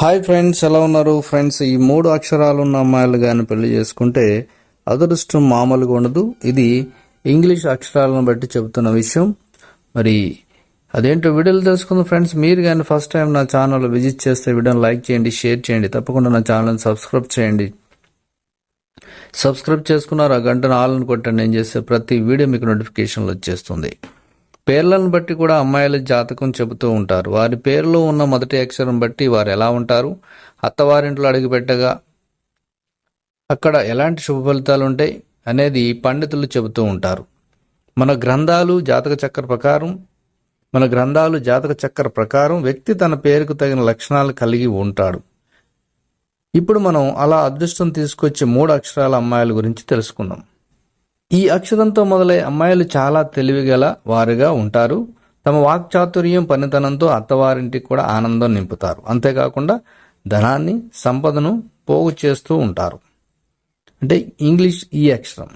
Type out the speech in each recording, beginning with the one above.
Hi friends ఎలా ఉన్నారు? Friends ఈ మూడు అక్షరాలు ఉన్న అమ్మాయిలు కానీ పెళ్ళి చేసుకుంటే అదృష్టం మామూలుగా ఉండదు. ఇది ఇంగ్లీష్ అక్షరాలను బట్టి చెబుతున్న విషయం. మరి అదేంటో వీడియోలు తెలుసుకుందాం ఫ్రెండ్స్ మీరు కానీ ఫస్ట్ టైం నా ఛానల్ విజిట్ చేస్తే వీడియోని లైక్ చేయండి షేర్ చేయండి. తప్పకుండా నా ఛానల్ని సబ్స్క్రైబ్ చేయండి. సబ్స్క్రైబ్ చేసుకున్నారు? ఆ గంటను ఆల్ని కొట్టండి. నేను చేసే ప్రతి వీడియో మీకు నోటిఫికేషన్లు వచ్చేస్తుంది. పేర్లను బట్టి కూడా అమ్మాయిల జాతకం చెబుతూ ఉంటారు. వారి పేరులో ఉన్న మొదటి అక్షరం బట్టి వారు ఎలా ఉంటారు? అత్తవారింట్లో అడుగుపెట్టగా అక్కడ ఎలాంటి శుభ ఫలితాలు ఉంటాయి? అనేది పండితులు చెబుతూ ఉంటారు. మన గ్రంథాలు జాతక చక్ర ప్రకారం మన గ్రంథాలు జాతక చక్ర ప్రకారం వ్యక్తి తన పేరుకు తగిన లక్షణాలు కలిగి ఉంటాడు. ఇప్పుడు మనం అలా అదృష్టం తీసుకొచ్చే మూడు అక్షరాల అమ్మాయిల గురించి తెలుసుకుందాం. ఈ అక్షరంతో మొదలై అమ్మాయిలు చాలా తెలివిగల వారుగా ఉంటారు. తమ వాక్చాతుర్యం పనితనంతో అత్తవారింటికి కూడా ఆనందం నింపుతారు. అంతేకాకుండా ధనాన్ని సంపదను పోగు చేస్తూ ఉంటారు. అంటే ఇంగ్లీష్ ఈ అక్షరం.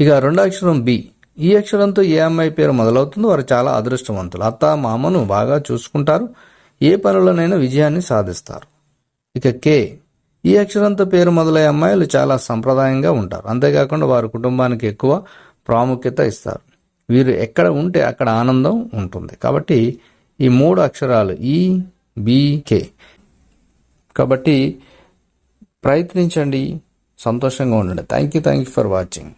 ఇక రెండో అక్షరం బి. ఈ అక్షరంతో ఏ అమ్మాయి పేరు మొదలవుతుందో వారు చాలా అదృష్టవంతులు. అత్త మామను బాగా చూసుకుంటారు. ఏ పనులనైనా విజయాన్ని సాధిస్తారు. ఇక కే. ఈ అక్షరంతో పేరు మొదలయ్యే అమ్మాయిలు చాలా సంప్రదాయంగా ఉంటారు. అంతేకాకుండా వారి కుటుంబానికి ఎక్కువ ప్రాముఖ్యత ఇస్తారు. వీరు ఎక్కడ ఉంటే అక్కడ ఆనందం ఉంటుంది. కాబట్టి ఈ మూడు అక్షరాలు ఈ బీకే కాబట్టి ప్రయత్నించండి. సంతోషంగా ఉండండి. Thank you thank you for watching